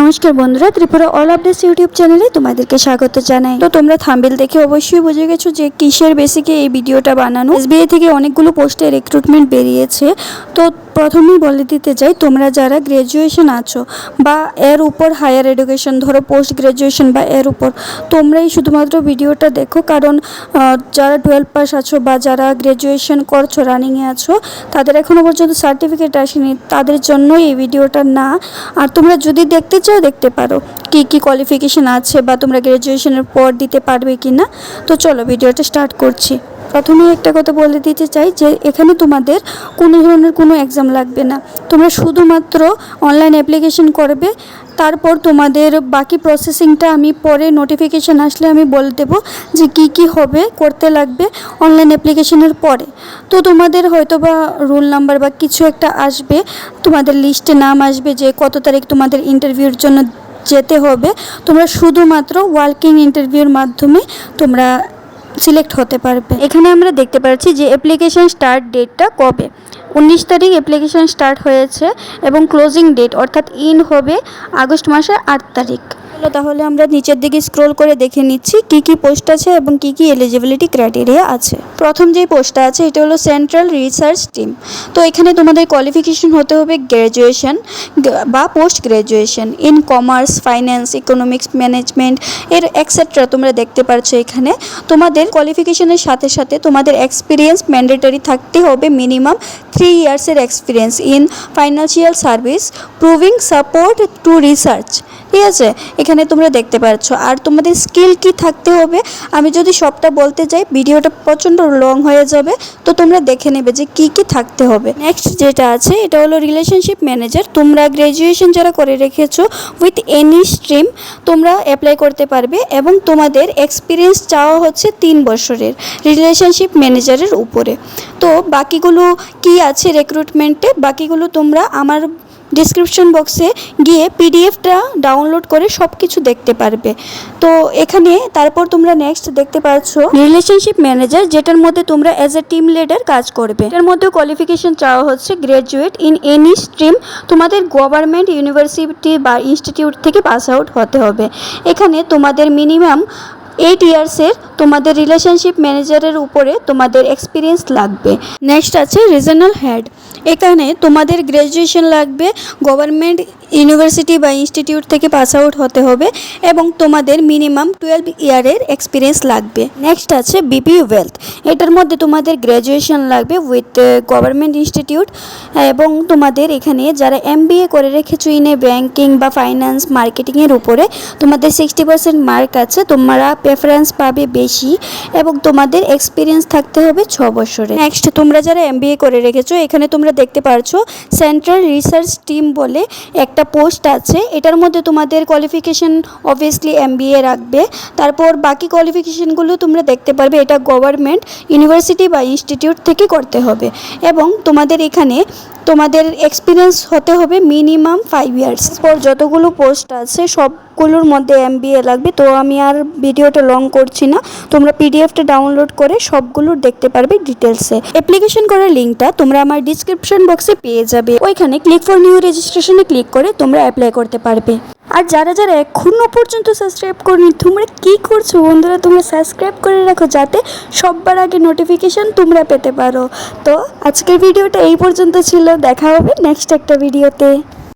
নমস্কার বন্ধুরা, Tripura all updates YouTube চ্যানেলে তোমাদেরকে স্বাগত জানাই। তো তোমরা থাম্বেল দেখে অবশ্যই বুঝে গেছো যে কিসের বেসিকে এই ভিডিওটা বানানো। এসবিআই থেকে অনেকগুলো পোস্টে রিক্রুটমেন্ট বেরিয়েছে। তো প্রথমেই বলে দিতে চাই, তোমরা যারা গ্র্যাজুয়েশন আছো বা এর উপর হায়ার এডুকেশন ধরো পোস্ট গ্র্যাজুয়েশন বা এর উপর, তোমরাই শুধুমাত্র ভিডিওটা দেখো। কারণ যারা টুয়েলভ পাস আছো বা যারা গ্র্যাজুয়েশন করছ রানিংয়ে আছো, তাদের এখনও পর্যন্ত সার্টিফিকেট আসেনি। তাদের জন্যই এই ভিডিওটা না। আর তোমরা যদি দেখতে চাও, দেখতে পারো কি কি কোয়ালিফিকেশন আছে বা তোমরা গ্র্যাজুয়েশনের পর দিতে পারবে কি না তো চলো ভিডিওটা স্টার্ট করছি। প্রথমে একটা কথা বলে দিতে চাই যে এখানে তোমাদের কোনো ধরনের কোনো এক্সাম লাগবে না। তোমরা শুধুমাত্র অনলাইন অ্যাপ্লিকেশন করবে, তারপর তোমাদের বাকি প্রসেসিংটা আমি পরে নোটিফিকেশান আসলে আমি বলে দেবো যে কি কি হবে, করতে লাগবে অনলাইন অ্যাপ্লিকেশনের পরে। তো তোমাদের হয়তো বা রোল নাম্বার বা কিছু একটা আসবে, তোমাদের লিস্টে নাম আসবে যে কত তারিখ তোমাদের ইন্টারভিউর জন্য যেতে হবে। তোমরা শুধুমাত্র ওয়ার্কিং ইন্টারভিউর মাধ্যমে তোমরা সিলেক্ট হতে পারবে। এখানে আমরা দেখতে পাচ্ছি যে অ্যাপ্লিকেশন স্টার্ট ডেটটা কবে? উনিশ তারিখ অ্যাপ্লিকেশন স্টার্ট হয়েছে এবং ক্লোজিং ডেট অর্থাৎ ইন হবে আগস্ট মাসের আট তারিখ। চলো তাহলে আমরা নিচের দিকে স্ক্রল করে দেখে নিচ্ছি কি কি পোস্ট আছে এবং কি কি এলিজিবিলিটি ক্রাইটেরিয়া আছে। প্রথম যে পোস্টটা আছে, এটা হলো সেন্ট্রাল রিসার্চ টিম তো এখানে তোমাদের কোয়ালিফিকেশন হতে হবে গ্র্যাজুয়েশন বা post graduation in commerce finance economics management এর এক্সেট্রা তোমরা দেখতে পাচ্ছ এখানে। তোমাদের কোয়ালিফিকেশনের সাথে সাথে তোমাদের এক্সপিরিয়েন্স ম্যান্ডেটরি থাকতে হবে minimum three ইয়ার্সের experience in financial service providing support to research ঠিক আছে? এখানে তোমরা দেখতে পাচ্ছ আর তোমাদের স্কিল কি থাকতে হবে? আমি যদি সবটা বলতে যাই, ভিডিওটা প্রচণ্ড লং হয়ে যাবে, তো তোমরা দেখে নেবে যে কি কি থাকতে হবে। নেক্সট যেটা আছে, এটা হলো রিলেশনশিপ ম্যানেজার তোমরা গ্র্যাজুয়েশন যারা করে রেখেছো উইথ এনি স্ট্রিম তোমরা অ্যাপ্লাই করতে পারবে এবং তোমাদের এক্সপিরিয়েন্স চাওয়া হচ্ছে তিন বছরের রিলেশনশিপ ম্যানেজারের উপরে। তো বাকিগুলো কি আছে রিক্রুটমেন্টে বাকিগুলো তোমরা আমার ডিসক্রিপশন বক্সে গিয়ে পিডিএফটা ডাউনলোড করে সব কিছু দেখতে পারবে। তো এখানে তারপর তোমরা নেক্সট দেখতে পাচ্ছ রিলেশনশিপ ম্যানেজার যেটার মধ্যে তোমরা অ্যাজ এ টিম লিডার কাজ করবে। এটার মধ্যে কোয়ালিফিকেশন চাওয়া হচ্ছে গ্র্যাজুয়েট ইন এনি স্ট্রিম তোমাদের গভর্নমেন্ট ইউনিভার্সিটি বা ইনস্টিটিউট থেকে পাস আউট হতে হবে। এখানে তোমাদের মিনিমাম এইট ইয়ার্সের তোমাদের রিলেশনশিপ ম্যানেজারের উপরে তোমাদের এক্সপিরিয়েন্স লাগবে। নেক্সট আছে রিজনাল হেড এখানে তোমাদের গ্র্যাজুয়েশন লাগবে। গভর্নমেন্ট ইউনিভার্সিটি বা ইনস্টিটিউট থেকে পাস আউট হতে হবে এবং তোমাদের মিনিমাম টুয়েলভ ইয়ারের এক্সপিরিয়েন্স লাগবে। নেক্সট আছে বিপি ওয়েলথ। এটার মধ্যে তোমাদের গ্র্যাজুয়েশন লাগবে উইথ গভর্নমেন্ট ইনস্টিটিউট এবং তোমাদের এখানে যারা এম করে রেখেছো ইনে ব্যাংকিং বা ফাইন্যান্স মার্কেটিংয়ের উপরে, তোমাদের সিক্সটি পার্সেন্ট মার্ক আছে, তোমরা প্রেফারেন্স পাবে বেশি এবং তোমাদের এক্সপিরিয়েন্স থাকতে হবে ছ বছরে নেক্সট তোমরা যারা এম করে রেখেছো, এখানে তোমরা দেখতে পারছ সেন্ট্রাল রিসার্চ টিম বলে একটা পোস্ট আছে, এটার মধ্যে তোমাদের কোয়ালিফিকেশন অবভিয়াসলি এম রাখবে। তারপর বাকি কোয়ালিফিকেশনগুলো তোমরা দেখতে পারবে, এটা গভর্নমেন্ট ইউনিভার্সিটি বা ইনস্টিটিউট থেকে করতে হবে। এবং তোমাদের এখানে তোমাদের এক্সপিরিয়েন্স হতে হবে মিনিমাম ফাইভ ইয়ার্স পর যতগুলো পোস্ট আছে, সবগুলোর মধ্যে এম লাগবে। তো আমি আর ভিডিওটা লং করছি না, তোমরা পিডিএফটা ডাউনলোড করে সবগুলো দেখতে পারবে ডিটেলসে অ্যাপ্লিকেশন করার লিঙ্কটা তোমরা আমার ডিসক্রিপশন বক্সে পেয়ে যাবে। ওইখানে ক্লিক ফর নিউ রেজিস্ট্রেশনে ক্লিক করে তোমরা অ্যাপ্লাই করতে পারবে। আর যারা যারা এখনও পর্যন্ত সাবস্ক্রাইব করনি, তোমরা কি করছ বন্ধুরা? তোমরা সাবস্ক্রাইব করে রাখো যাতে সববার আগে নোটিফিকেশান তোমরা পেতে পারো। তো আজকের ভিডিওটা এই পর্যন্ত ছিল। দেখা হবে নেক্সট একটা ভিডিওতে